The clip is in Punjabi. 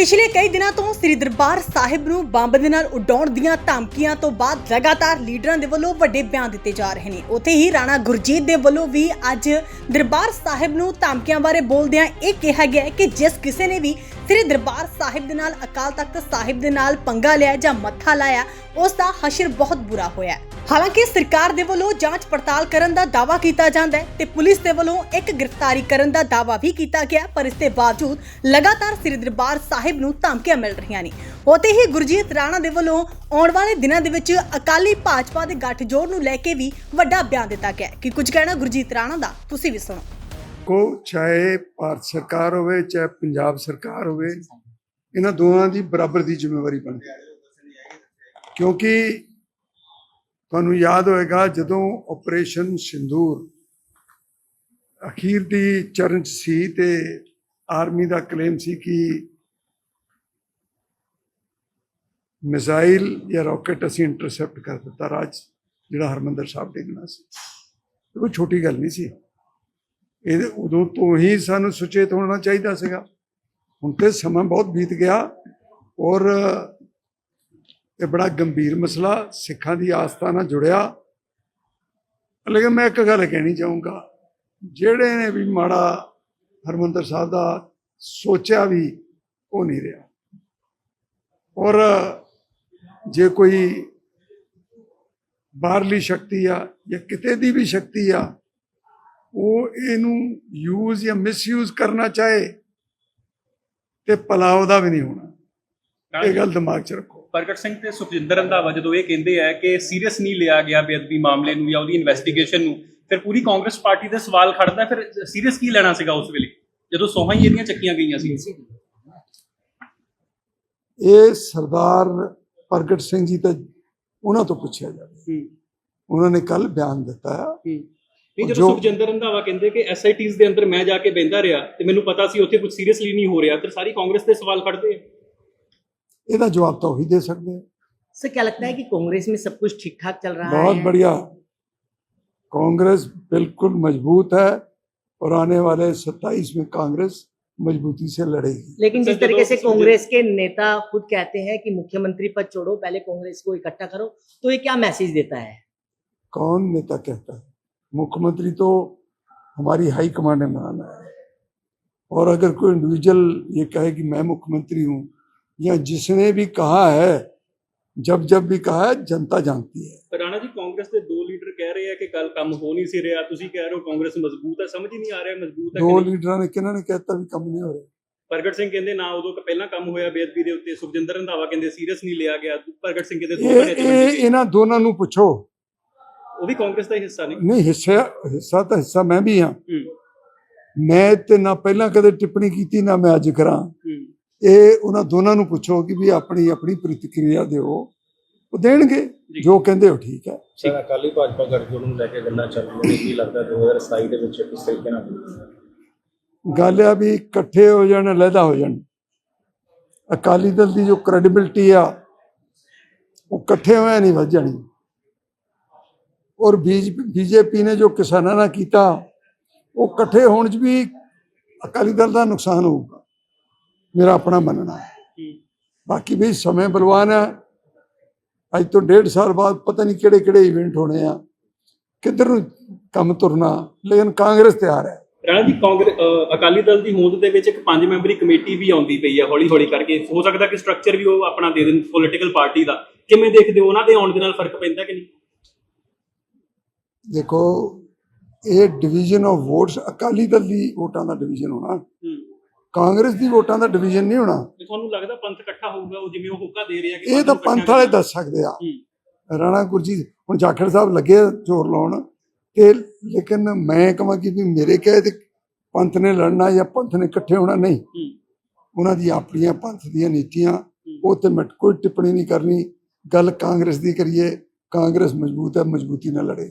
ਪਿਛਲੇ ਕਈ ਦਿਨਾਂ ਤੋਂ ਸ੍ਰੀ ਦਰਬਾਰ ਸਾਹਿਬ ਨੂੰ ਬੰਬ ਦੇ ਨਾਲ ਉਡਾਉਣ ਦੀਆਂ ਧਮਕੀਆਂ ਤੋਂ ਬਾਅਦ ਲਗਾਤਾਰ ਲੀਡਰਾਂ ਦੇ ਵੱਲੋਂ ਵੱਡੇ ਬਿਆਨ ਦਿੱਤੇ ਜਾ ਰਹੇ ਨੇ ਉੱਥੇ ਹੀ ਰਾਣਾ ਗੁਰਜੀਤ ਦੇ ਵੱਲੋਂ ਵੀ ਅੱਜ ਦਰਬਾਰ ਸਾਹਿਬ ਨੂੰ ਧਮਕੀਆਂ ਬਾਰੇ ਬੋਲਦਿਆਂ ਇਹ ਕਿਹਾ ਗਿਆ ਹੈ ਕਿ ਜਿਸ ਕਿਸੇ ਨੇ ਵੀ ਸ੍ਰੀ ਦਰਬਾਰ ਸਾਹਿਬ ਦੇ ਨਾਲ ਅਕਾਲ ਤਖਤ ਸਾਹਿਬ ਦੇ ਨਾਲ ਪੰਗਾ ਲਿਆ ਜਾਂ ਮੱਥਾ ਲਾਇਆ, ਉਸ ਦਾ ਹਸ਼ਰ ਬਹੁਤ ਬੁਰਾ ਹੋਇਆ ਹੈ। ਹਾਲਾਂਕਿ ਸਰਕਾਰ ਦੇ ਵੱਲੋਂ ਜਾਂਚ ਪੜਤਾਲ ਕਰਨ ਦਾ ਦਾਅਵਾ ਕੀਤਾ ਜਾਂਦਾ ਹੈ ਤੇ ਪੁਲਿਸ ਦੇ ਵੱਲੋਂ ਇੱਕ ਗ੍ਰਿਫਤਾਰੀ ਕਰਨ ਦਾ ਦਾਅਵਾ ਵੀ ਕੀਤਾ ਗਿਆ, ਪਰ ਇਸ ਦੇ ਬਾਵਜੂਦ ਲਗਾਤਾਰ ਸ੍ਰੀ ਦਰਬਾਰ ਸਾਹਿਬ ਨੂੰ ਧਮਕੀਆਂ ਮਿਲ ਰਹੀਆਂ ਨੇ। ਉਤੇ ਹੀ ਗੁਰਜੀਤ ਰਾਣਾ ਦੇ ਵੱਲੋਂ ਆਉਣ ਵਾਲੇ ਦਿਨਾਂ ਦੇ ਵਿੱਚ ਅਕਾਲੀ ਭਾਜਪਾ ਦੇ ਗੱਠਜੋੜ ਨੂੰ ਲੈ ਕੇ ਵੀ ਵੱਡਾ ਬਿਆਨ ਦਿੱਤਾ ਗਿਆ ਕਿ ਕੁਝ ਕਹਿਣਾ ਗੁਰਜੀਤ ਰਾਣਾ ਦਾ? ਤੁਸੀਂ ਵੀ ਸੁਣੋ। ਕੋ ਚਾਹੇ ਭਾਰਤ ਸਰਕਾਰ ਹੋਵੇ, ਚਾਹੇ ਪੰਜਾਬ ਸਰਕਾਰ ਹੋਵੇ, ਇਹਨਾਂ ਦੋਵਾਂ ਦੀ ਬਰਾਬਰ ਦੀ ਜ਼ਿੰਮੇਵਾਰੀ ਬਣਦੀ ਕਿਉਂਕਿ ਤੁਹਾਨੂੰ ਯਾਦ ਹੋਏਗਾ ਜਦੋਂ ਆਪਰੇਸ਼ਨ ਸਿੰਦੂਰ, ਅਖੀਰ ਦੀ ਚਰਨ 'ਚ ਸੀ ਤੇ ਆਰਮੀ ਦਾ ਕਲੇਮ ਸੀ ਕਿ ਮਿਜ਼ਾਈਲ ਜਾਂ ਰਾਕੇਟ ਅਸੀਂ ਇੰਟਰਸੈਪਟ ਕਰ ਦਿੱਤਾ ਰਾਜ, ਜਿਹੜਾ ਹਰਮੰਦਰ ਸਾਹਿਬ ਡਿੱਗਣਾ ਸੀ। ਇਹ ਕੋਈ ਛੋਟੀ ਗੱਲ ਨਹੀਂ ਸੀ। ਇਹ ਉਦੋਂ ਤੋਂ ਹੀ ਸਾਨੂੰ ਸੁਚੇਤ ਹੋਣਾ ਚਾਹੀਦਾ ਸੀਗਾ। ਹੁਣ ਤੇ ਸਮਾਂ ਬਹੁਤ ਬੀਤ ਗਿਆ ਔਰ ਇਹ ਬੜਾ ਗੰਭੀਰ ਮਸਲਾ, ਸਿੱਖਾਂ ਦੀ ਆਸਥਾ ਨਾਲ ਜੁੜਿਆ। ਲੇਕਿਨ ਮੈਂ ਇੱਕ ਗੱਲ ਕਹਿਣੀ ਚਾਹੂੰਗਾ, ਜਿਹੜੇ ਨੇ ਵੀ ਮਾੜਾ ਹਰਮੰਦਰ ਸਾਹਿਬ ਦਾ ਸੋਚਿਆ ਵੀ, ਉਹ ਨਹੀਂ ਰਿਹਾ। ਔਰ ਜੇ ਕੋਈ ਬਾਹਰਲੀ ਸ਼ਕਤੀ ਆ ਜਾਂ ਕਿਤੇ ਦੀ ਵੀ ਸ਼ਕਤੀ ਆ, ਉਹ ਇਹਨੂੰ ਯੂਜ਼ ਜਾਂ ਮਿਸਯੂਜ਼ ਕਰਨਾ ਚਾਹੇ, ਤੇ ਭਲਾ ਉਹਦਾ ਵੀ ਨਹੀਂ ਹੋਣਾ। ਇਹ ਗੱਲ ਦਿਮਾਗ 'ਚ ਰੱਖੋ। ਪ੍ਰਗਟ ਸਿੰਘ ਤੇ ਸੁਖਜਿੰਦਰ ਰੰਧਾਵਾ ਜਦੋਂ ਇਹ ਕਹਿੰਦੇ ਆ ਕਿ ਸੀਰੀਅਸ ਨਹੀਂ ਲਿਆ ਗਿਆ ਬੇਅਦਬੀ ਮਾਮਲੇ ਨੂੰ ਜਾਂ ਉਹਦੀ ਇਨਵੈਸਟੀਗੇਸ਼ਨ ਨੂੰ ਫਿਰ ਪੂਰੀ ਕਾਂਗਰਸ ਪਾਰਟੀ ਦੇ ਸਵਾਲ ਖੜਦਾ ਫਿਰ ਸੀਰੀਅਸ ਕੀ ਲੈਣਾ ਸੀਗਾ ਉਸ ਵੇਲੇ? ਜਦੋਂ ਸੋਹਾਂ ਹੀ ਇਹਦੀਆਂ ਚੱਕੀਆਂ ਗਈਆਂ ਸੀ। ਇਹ ਸਰਦਾਰ ਪ੍ਰਗਟ ਸਿੰਘ ਜੀ ਤਾਂ ਉਹਨਾਂ ਤੋਂ ਪੁੱਛਿਆ ਜਾਵੇ। ਉਹਨਾਂ ਨੇ ਕੱਲ ਬਿਆਨ ਦਿੱਤਾ ਨਹੀਂ ਜਦੋਂ ਜੋ- ਸੁਖਜਿੰਦਰ ਰੰਧਾਵਾ ਕਹਿੰਦੇ ਕਿ ਐਸਆਈਟੀਜ਼ ਦੇ ਅੰਦਰ ਮੈਂ ਜਾ ਕੇ ਬੈੰਦਾ ਰਿਹਾ ਤੇ ਮੈਨੂੰ ਪਤਾ ਸੀ ਉੱਥੇ ਕੁਝ ਸੀਰੀਅਸਲੀ ਨਹੀਂ ਹੋ ਰਿਹਾ ਫਿਰ ਸਾਰੀ ਕਾਂਗਰਸ ਦੇ ਸਵਾਲ ਖੜਦੇ ਆ। ਇਹਦਾ ਜਵਾਬ ਤਾਂ ਉਹੀ ਦੇ ਸਕਦੇ ਆ सर क्या लगता है कि कांग्रेस में सब कुछ ठीक ठाक चल रहा बहुत है बढ़िया कांग्रेस बिल्कुल मजबूत है और आने वाले 27 में कांग्रेस मजबूती से लड़ेगी लेकिन जिस सर, तरीके से जब- कांग्रेस के नेता खुद कहते हैं कि मुख्यमंत्री पद छोड़ो पहले कांग्रेस को इकट्ठा करो तो ये क्या मैसेज देता है कौन नेता कहता है मुख्यमंत्री तो हमारी हाई कमांड ने बनाना है और अगर कोई इंडिविजुअल ये कहे कि मैं मुख्यमंत्री हूं या जिसने भी कहा है जब जब भी कहा है जनता जानती है ਪਰ ਰਾਣਾ ਜੀ ਕਾਂਗਰਸ ਦੇ ਦੋ ਲੀਡਰ ਕਹਿ ਰਹੇ ਆ ਕਿ ਕੱਲ ਕੰਮ ਹੋ ਨਹੀਂ ਸੀ ਰਿਹਾ ਤੁਸੀਂ ਕਹਿ ਰਹੇ ਹੋ ਕਾਂਗਰਸ ਮਜ਼ਬੂਤ ਹੈ ਸਮਝ ਹੀ ਨਹੀਂ ਆ ਰਿਹਾ ਮਜ਼ਬੂਤ ਹੈ ਕਿ ਦੋ ਨਹੀਂ। ਲੀਡਰਾਂ ਨੇ ਕਿਹਨਾਂ ਨੇ ਕਹਿਤਾ ਵੀ ਕੰਮ ਨਹੀਂ ਹੋ ਰਿਹਾ ਪ੍ਰਗਟ ਸਿੰਘ ਕਹਿੰਦੇ ਨਾ ਉਦੋਂ ਕ- ਪਹਿਲਾਂ ਕੰਮ ਹੋਇਆ ਬੇਅਦਬੀ ਦੇ ਉੱਤੇ ਸੁਖਜਿੰਦਰ ਰੰਧਾਵਾ ਕਹਿੰਦੇ ਸੀਰੀਅਸ ਨਹੀਂ ਲਿਆ ਗਿਆ ਪ੍ਰਗਟ ਸਿੰਘ ਕਹਿੰਦੇ ਦੋ ਇਹ ਘੰਟੇ ਇਹ ਇਹਨਾਂ ਦੋਨਾਂ ਨੂੰ ਪੁੱਛੋ ਉਹ ਵੀ ਕਾਂਗਰਸ ਦਾ ਹੀ ਹਿੱਸਾ ਨਹੀਂ ਨਹੀਂ ਹਿੱਸਾ ਹਿੱਸਾ ਤਾਂ ਹਿੱਸਾ ਮੈਂ ਵੀ ਹਾਂ ਹੂੰ ਮੈਂ ਤੇ ਨਾ ਪਹਿਲਾਂ ਕਦੇ ਟਿੱਪਣੀ ਕੀਤੀ ਨਾ ਮੈਂ ਅੱਜ ਕਰਾਂ ਹੂੰ ਇਹ ਉਹਨਾਂ ਦੋਨਾਂ ਨੂੰ ਪੁੱਛੋ ਕਿ ਵੀ ਆਪਣੀ ਆਪਣੀ ਪ੍ਰਤੀਕਿਰਿਆ ਦਿਓ। ਉਹ ਦੇਣਗੇ ਜੀ। ਕਹਿੰਦੇ ਹੋ ਠੀਕ ਹੈ। ਸਰ ਅਕਾਲੀ ਭਾਜਪਾ ਗੱਠਜੋੜ ਨੂੰ ਲੈ ਕੇ ਗੱਲਾਂ ਚੱਲ ਰਹੀਆਂ ਨੇ। ਕੀ ਲੱਗਦਾ 2027 ਦੇ ਵਿੱਚ ਕਿਸ ਤਰੀਕੇ ਨਾਲ ਗੱਲ ਆ ਵੀ ਇਕੱਠੇ ਹੋ ਜਾਣ ਅਲੱਗਾ ਹੋ ਜਾਣ। ਅਕਾਲੀ ਦਲ ਦੀ ਜੋ ਕ੍ਰੈਡੀਬਿਲਟੀ ਆ ਉਹ ਇਕੱਠੇ ਹੋਇਆ ਨਹੀਂ ਵੱਧ ਜਾਣੀ। ਔਰ ਬੀਜੇਪੀ ਨੇ ਜੋ ਕਿਸਾਨਾਂ ਨਾਲ ਕੀਤਾ ਉਹ ਇਕੱਠੇ ਹੋਣ 'ਚ ਵੀ ਅਕਾਲੀ ਦਲ ਦਾ ਨੁਕਸਾਨ ਹੋਊਗਾ। ਮੇਰਾ ਆਪਣਾ ਮੰਨਣਾ ਹੈ। ਬਾਕੀ ਵੀ ਸਮੇਂ ਬਲਵਾਨ ਹੈ। ਅੱਜ ਤੋਂ ਡੇਢ ਸਾਲ ਬਾਅਦ ਪਤਾ ਨਹੀਂ ਕਿਹੜੇ ਕਿਹੜੇ ਇਵੈਂਟ ਹੋਣੇ ਆ। ਕਿੱਧਰ ਨੂੰ ਕੰਮ ਤੁਰਨਾ ਲੇਕਿਨ ਕਾਂਗਰਸ ਤਿਆਰ ਹੈ। ਰਾਣਾ ਜੀ ਕਾਂਗਰਸ ਅਕਾਲੀ ਦਲ ਦੀ ਹੋਂਦ ਦੇ ਵਿੱਚ ਇੱਕ ਪੰਜ ਮੈਂਬਰੀ ਕਮੇਟੀ ਵੀ ਆਉਂਦੀ ਪਈ ਹੈ ਹੌਲੀ ਹੌਲੀ ਕਰਕੇ। ਹੋ ਸਕਦਾ ਕਿ ਸਟਰਕਚਰ ਵੀ ਉਹ ਆਪਣਾ ਦੇ ਦੇਣ ਪੋਲੀਟੀਕਲ ਪਾਰਟੀ ਦਾ। ਕਿਵੇਂ ਦੇਖਦੇ ਹੋ? ਉਹਨਾਂ ਦੇ ਆਉਣ ਦੇ ਨਾਲ ਫ਼ਰਕ ਪੈਂਦਾ ਕਿ ਨਹੀਂ? ਦੇਖੋ ਇਹ division of votes Akali Dal ਦੀ ਵੋਟਾਂ ਦਾ ਡਿਵੀਜ਼ਨ ਹੋਣਾ। ਹੂੰ। ਕਾਂਗਰਸ ਦੀ ਵੋਟਾਂ ਦਾ ਡਿਵੀਜ਼ਨ ਨਹੀਂ ਹੋਣਾ। ਤੁਹਾਨੂੰ ਲੱਗਦਾ ਪੰਥ ਇਕੱਠਾ ਹੋਊਗਾ ਉਹ ਜਿਵੇਂ ਉਹ ਹੋਕਾ ਦੇ ਰਿਹਾ ਕਿ ਇਹ ਤਾਂ ਪੰਥ ਵਾਲੇ। ਦੱਸ ਸਕਦੇ ਆ। ਰਾਣਾ ਗੁਰਜੀਤ ਹੁਣ ਜਾਖੜ ਸਾਹਿਬ ਲੱਗੇ ਜ਼ੋਰ ਲਾਉਣ ਤੇ ਲੇਕਿਨ ਮੈਂ ਕਹਾਂ ਕਿ ਵੀ ਮੇਰੇ ਕਹੇ ਤੇ ਪੰਥ ਨੇ ਲੜਨਾ ਜਾਂ ਪੰਥ ਨੇ ਇਕੱਠੇ ਹੋਣਾ ਨਹੀਂ। ਉਹਨਾਂ ਦੀ ਆਪਣੀਆਂ ਪੰਥ ਦੀਆਂ ਨੀਤੀਆਂ ਉਹ ਤੇ ਮੈਂ ਕੋਈ ਟਿੱਪਣੀ ਨਹੀਂ ਕਰਨੀ। ਗੱਲ ਕਾਂਗਰਸ ਦੀ ਕਰੀਏ ਕਾਂਗਰਸ ਮਜ਼ਬੂਤ ਹੈ ਮਜ਼ਬੂਤੀ ਨਾਲ ਲੜੇ।